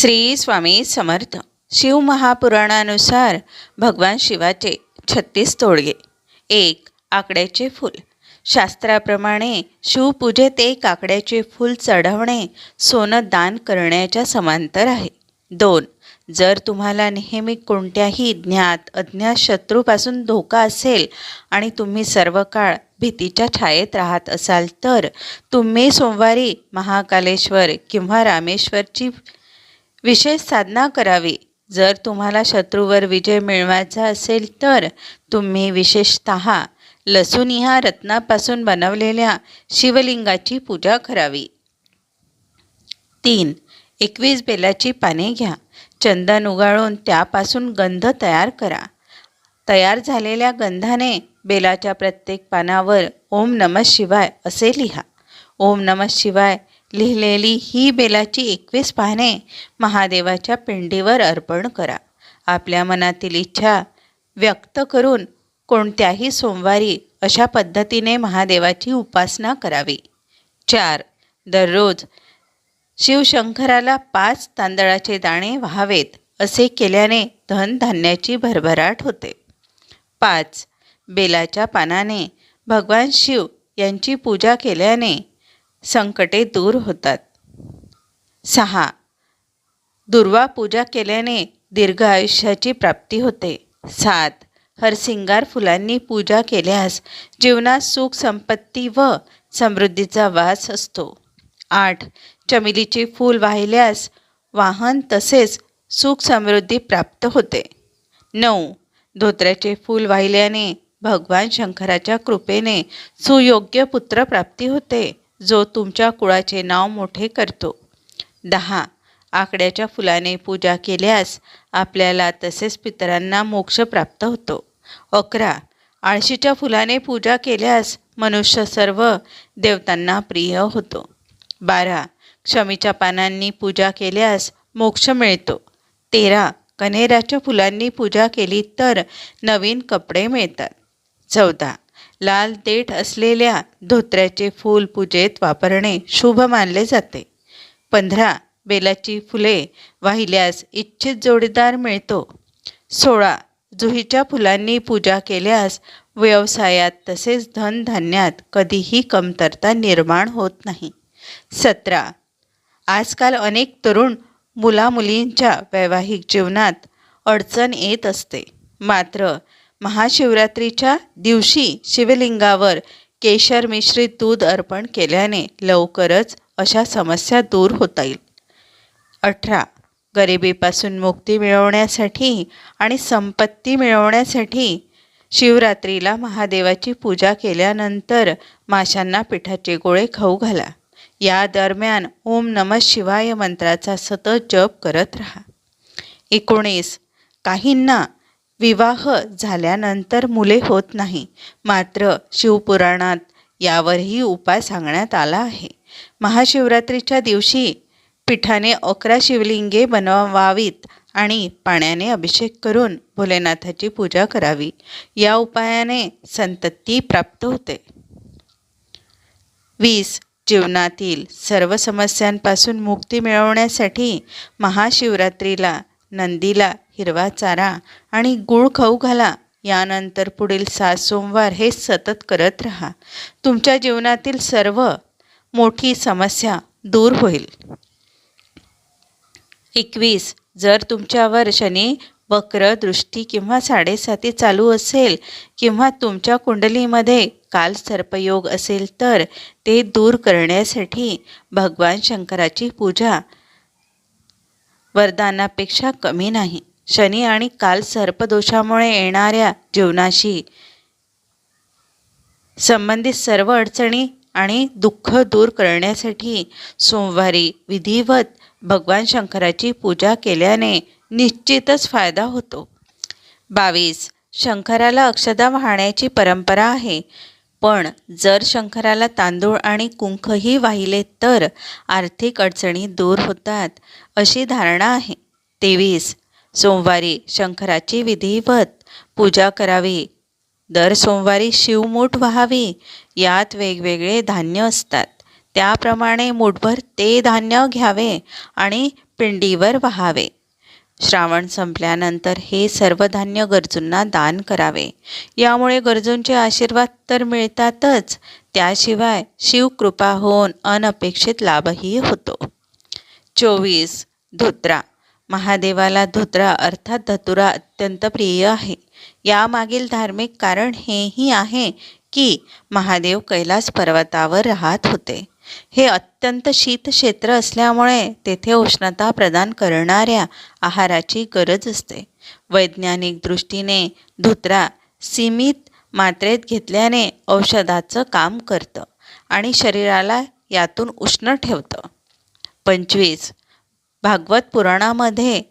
श्री स्वामी समर्थ. शिवमहापुराणानुसार भगवान शिवाचे छत्तीस तोडगे एक आकड्याचे फूल. शास्त्राप्रमाणे शिवपूजेत एक आकड्याचे फूल चढवणे सोनं दान करण्याच्या समांतर आहे. दोन जर तुम्हाला नेहमी कोणत्याही ज्ञात अज्ञात शत्रूपासून धोका असेल आणि तुम्ही सर्व काळ भीतीच्या छायेत राहत असाल तर तुम्ही सोमवारी महाकालेश्वर किंवा रामेश्वरची विशेष साधना करावी. जर तुम्हाला शत्रूवर विजय मिळवायचा असेल तर तुम्ही विशेषत लसूण ह्या रत्नापासून बनवलेल्या शिवलिंगाची पूजा करावी. तीन एकवीस बेलाची पाने घ्या. चंदन उगाळून त्यापासून गंध तयार करा. तयार झालेल्या गंधाने बेलाच्या प्रत्येक पानावर ओम नमः शिवाय असे लिहा. ओम नमः शिवाय लिहिलेली ही बेलाची एकवीस पाने महादेवाच्या पिंडीवर अर्पण करा. आपल्या मनातील इच्छा व्यक्त करून कोणत्याही सोमवारी अशा पद्धतीने महादेवाची उपासना करावी. चार दररोज शिवशंकराला पाच तांदळाचे दाणे व्हावेत असे केल्याने धनधान्याची भरभराट होते. पाच बेलाच्या पानाने भगवान शिव यांची पूजा केल्याने संकटे दूर होतात. सहा. दुर्वा पूजा केल्याने दीर्घ आयुष्याची प्राप्ती होते. सात. हरसिंगार फुलांनी पूजा केल्यास जीवनात सुख संपत्ती व समृद्धीचा वास असतो. आठ. चमेलीचे फूल वाहिल्यास वाहन तसेच सुख समृद्धी प्राप्त होते. नऊ. धोत्र्याचे फूल वाहिल्याने भगवान शंकराच्या कृपेने सुयोग्य पुत्रप्राप्ती होते. जो तुमच्या कुळाचे नाव मोठे करतो. दहा. आकड्याच्या फुलाने पूजा केल्यास आपल्याला तसेच पितरांना मोक्ष प्राप्त होतो. अकरा. आळशीच्या फुलाने पूजा केल्यास मनुष्य सर्व देवतांना प्रिय होतो. बारा. क्षमीच्या पानांनी पूजा केल्यास मोक्ष मिळतो. तेरा. कनेराच्या फुलांनी पूजा केली तर नवीन कपडे मिळतात. चौदा. लाल देठ असलेल्या धोत्र्याचे फूल पूजेत वापरणे शुभ मानले जाते. पंधरा बेलाची फुले वाहिल्यास इच्छित जोडीदार मिळतो. सोळा जुहीच्या फुलांनी पूजा केल्यास व्यवसायात तसेच धनधान्यात कधीही कमतरता निर्माण होत नाही. सतरा आजकाल अनेक तरुण मुलामुलींच्या वैवाहिक जीवनात अडचण येत असते. मात्र महाशिवरात्रीच्या दिवशी शिवलिंगावर केशर मिश्रित दूध अर्पण केल्याने लवकरच अशा समस्या दूर होता येईल. अठरा. गरिबीपासून मुक्ती मिळवण्यासाठी आणि संपत्ती मिळवण्यासाठी शिवरात्रीला महादेवाची पूजा केल्यानंतर माशांना पिठाचे गोळे खाऊ घाला. या दरम्यान ओम नम शिवाय मंत्राचा सतत जप करत राहा. एकोणीस. काहींना विवाह झाल्यानंतर मुले होत नाही. मात्र शिवपुराणात यावरही उपाय सांगण्यात आला आहे. महाशिवरात्रीच्या दिवशी पिठाने अकरा शिवलिंगे बनवावीत आणि पाण्याने अभिषेक करून भोलेनाथाची पूजा करावी. या उपायाने संतती प्राप्त होते. वीस जीवनातील सर्व समस्यांपासून मुक्ती मिळवण्यासाठी महाशिवरात्रीला नंदीला हिरवा चारा आणि गूळ खाऊ घाला. यानंतर पुढील सात सोमवार हे सतत करत राहा. तुमच्या जीवनातील सर्व मोठी समस्या दूर होईल. एकवीस. जर तुमच्यावर शनी वक्र दृष्टी किंवा साडेसाती चालू असेल किंवा तुमच्या कुंडलीमध्ये काल सर्पयोग असेल तर ते दूर करण्यासाठी भगवान शंकराची पूजा वरदानापेक्षा कमी नाही. शनी आणि काल सर्पदोषामुळे येणाऱ्या जीवनाशी संबंधित सर्व अडचणी आणि दुःख दूर करण्यासाठी सोमवारी विधिवत भगवान शंकराची पूजा केल्याने निश्चितच फायदा होतो. बावीस. शंकराला अक्षदा वाहण्याची परंपरा आहे. पण जर शंकराला तांदूळ आणि कुंखही वाहिले तर आर्थिक अडचणी दूर होतात अशी धारणा आहे. तेवीस. सोमवारी शंकराची विधिवत पूजा करावी. दर सोमवारी शिवमूठ व्हावी. यात वेगवेगळे धान्य असतात. त्याप्रमाणे मूठभर ते धान्य घ्यावे आणि पिंडीवर वहावे. श्रावण संपल्यानंतर हे सर्व धान्य गरजूंना दान करावे. यामुळे गरजूंचे आशीर्वाद तर मिळतातच. त्याशिवाय शिवकृपा होऊन अनपेक्षित लाभही होतो. चोवीस. धोत्रा. महादेवाला धोत्रा अर्थात धतुरा अत्यंत प्रिय आहे. यामागील धार्मिक कारण हेही आहे की महादेव कैलास पर्वतावर राहत होते. हे अत्यंत शीत क्षेत्र असल्यामुळे तेथे उष्णता प्रदान करणाऱ्या आहाराची गरज असते. वैज्ञानिक दृष्टीने धोत्रा सीमित मात्रेत घेतल्याने औषधाचं काम करतं आणि शरीराला यातून उष्ण ठेवतं. पंचवीस भागवत पुराणामध्ये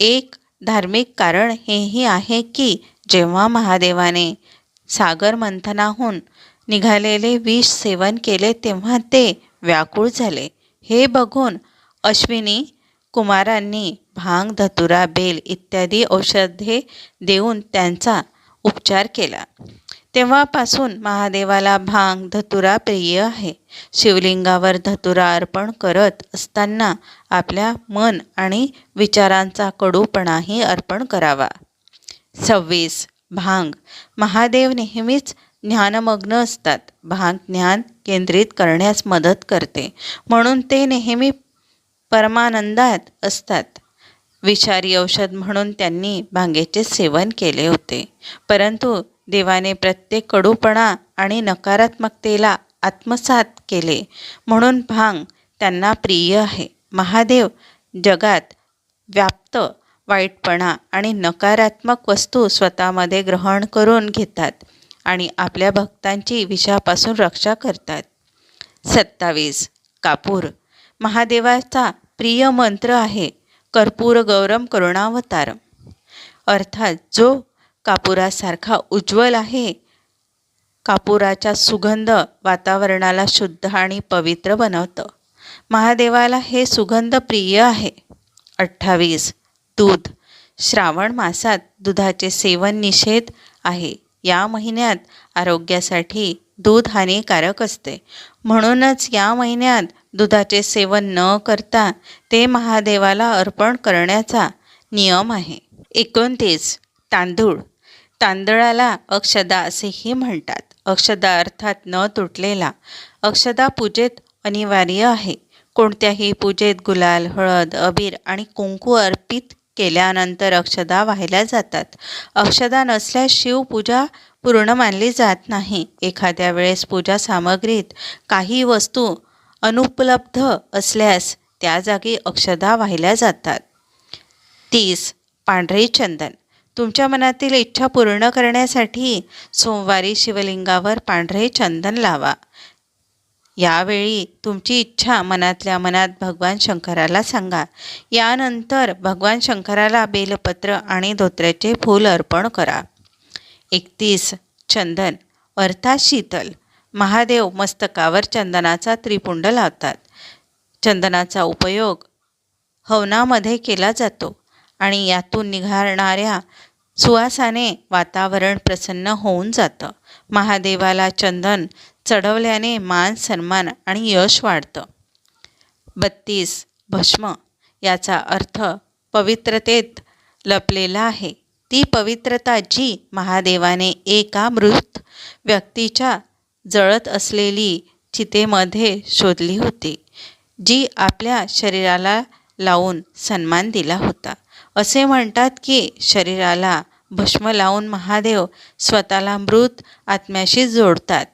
एक धार्मिक कारण हेही आहे की जेव्हा महादेवाने सागर मंथनाहून निघालेले विष सेवन केले तेव्हा ते व्याकुळ झाले. हे बघून अश्विनी कुमारांनी भांग धतुरा बेल इत्यादी औषधे देऊन त्यांचा उपचार केला. तेव्हापासून महादेवाला भांग धतुरा प्रिय आहे. शिवलिंगावर धतुरा अर्पण करत असताना आपल्या मन आणि विचारांचा कडूपणाही अर्पण करावा. सव्वीस. भांग. महादेव नेहमीच ज्ञानमग्न असतात. भांग ज्ञान केंद्रित करण्यास मदत करते. म्हणून ते नेहमी परमानंदात असतात. विषारी औषध म्हणून त्यांनी भांगेचे सेवन केले होते. परंतु देवाने प्रत्येक कडूपणा आणि नकारात्मकतेला आत्मसात केले. म्हणून भांग त्यांना प्रिय आहे. महादेव जगात व्याप्त वाईटपणा आणि नकारात्मक वस्तू स्वतःमध्ये ग्रहण करून घेतात आणि आपल्या भक्तांची विषापासून रक्षा करतात. सत्तावीस. कापूर. महादेवाचा प्रिय मंत्र आहे कर्पूर गौरम करुणावतार अर्थात जो कापुरासारखा उज्ज्वल आहे. कापुराचा सुगंध वातावरणाला शुद्ध आणि पवित्र बनवतं. महादेवाला हे सुगंध प्रिय आहे. अठ्ठावीस. दूध. श्रावण मासात दुधाचे सेवन निषेध आहे. या महिन्यात आरोग्यासाठी दूध हानिकारक असते. म्हणूनच या महिन्यात दुधाचे सेवन न करता ते महादेवाला अर्पण करण्याचा नियम आहे. एकोणतीस. तांदूळ. तांदळाला अक्षदा असेही म्हणतात. अक्षदा अर्थात न तुटलेला. अक्षदा पूजेत अनिवार्य आहे. कोणत्याही पूजेत गुलाल हळद अबीर आणि कुंकू अर्पित केल्यानंतर अक्षदा वाहिल्या जातात. अक्षदा नसल्यास शिवपूजा पूर्ण मानली जात नाही. एखाद्या वेळेस पूजा सामग्रीत काही वस्तू अनुपलब्ध असल्यास त्या जागी अक्षदा वाहिल्या जातात. तीस. पांढरे चंदन. तुमच्या मनातील इच्छा पूर्ण करण्यासाठी सोमवारी शिवलिंगावर पांढरे चंदन लावा. यावेळी तुमची इच्छा मनातल्या मनात भगवान शंकराला सांगा. यानंतर भगवान शंकराला बेलपत्र आणि धोत्र्याचे फूल अर्पण करा. एकतीस चंदन. अर्थात शीतल. महादेव मस्तकावर चंदनाचा त्रिपुंड लावतात. चंदनाचा उपयोग हवनामध्ये केला जातो आणि यातून निघाणाऱ्या सुवासाने वातावरण प्रसन्न होऊन जातं. महादेवाला चंदन चढवल्याने मान सन्मान आणि यश वाढतं. बत्तीस भस्म याचा अर्थ पवित्रतेत लपलेला आहे. ती पवित्रता जी महादेवाने एका मृत व्यक्तीच्या जळत असलेली चितेमध्ये शोधली होती जी आपल्या शरीराला लावून सन्मान दिला होता. असे म्हणतात की शरीराला भस्म लावून महादेव स्वतःला मृत आत्म्याशी जोडतात.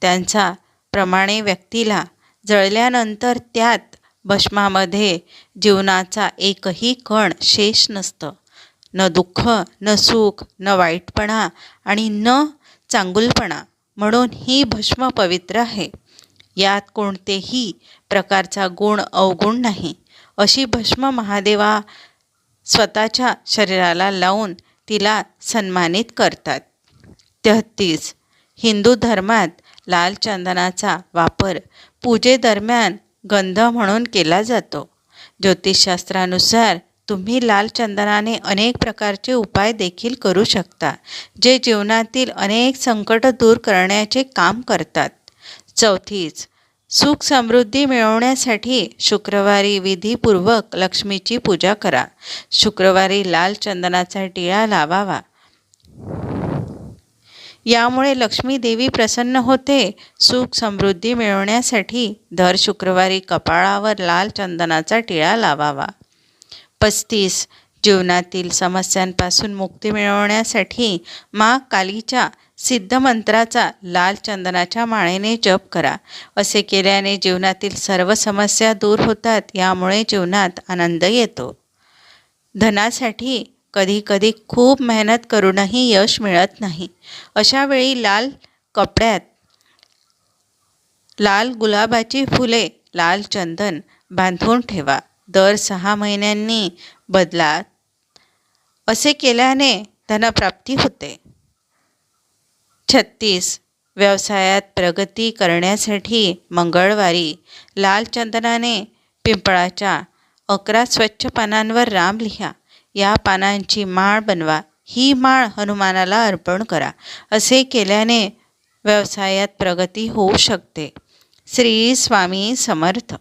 त्यांचा प्रमाणे व्यक्तीला जळल्यानंतर त्यात भस्मामध्ये जीवनाचा एकही कण शेष नसतं. न दुःख न सुख न वाईटपणा आणि न चांगुलपणा म्हणून ही भस्म पवित्र आहे. यात कोणतेही प्रकारचा गुण अवगुण नाही. अशी भस्म महादेवा स्वतःच्या शरीराला लावून तिला सन्मानित करतात. तेहतीस. हिंदू धर्मात लाल चंदनाचा वापर पूजेदरम्यान गंध म्हणून केला जातो. ज्योतिषशास्त्रानुसार तुम्ही लाल चंदनाने अनेक प्रकारचे उपाय देखील करू शकता जे जीवनातील अनेक संकट दूर करण्याचे काम करतात. चौथीच सुख समृद्धी मिळवण्यासाठी शुक्रवारी विधीपूर्वक लक्ष्मीची पूजा करा. शुक्रवारी लाल चंदनाचा टिळा लावावा. यामुळे लक्ष्मी देवी प्रसन्न होते. सुख समृद्धी मिळवण्यासाठी दर शुक्रवारी कपाळावर लाल चंदनाचा टिळा लावावा. पस्तीस जीवनातील समस्यांपासून मुक्ती मिळवण्यासाठी मा कालीच्या सिद्धमंत्राचा लाल चंदनाच्या माळेने जप करा. असे केल्याने जीवनातील सर्व समस्या दूर होतात यामुळे जीवनात आनंद येतो. धनासाठी कधीकधी खूप मेहनत करूनही यश मिळत नाही. अशा वेळी लाल कपड्यात लाल गुलाबाची फुले लाल चंदन बांधून ठेवा. दर सहा महिन्यांनी बदलात. असे केल्याने धनप्राप्ती होते. छत्तीस. व्यवसायात प्रगती करण्यासाठी मंगळवारी लाल चंदनाने पिंपळाच्या अकरा स्वच्छ पानांवर राम लिहा. या पानांची माळ बनवा. ही माळ हनुमानाला अर्पण करा. असे केल्याने व्यवसायात प्रगती होऊ शकते. श्री स्वामी समर्थ.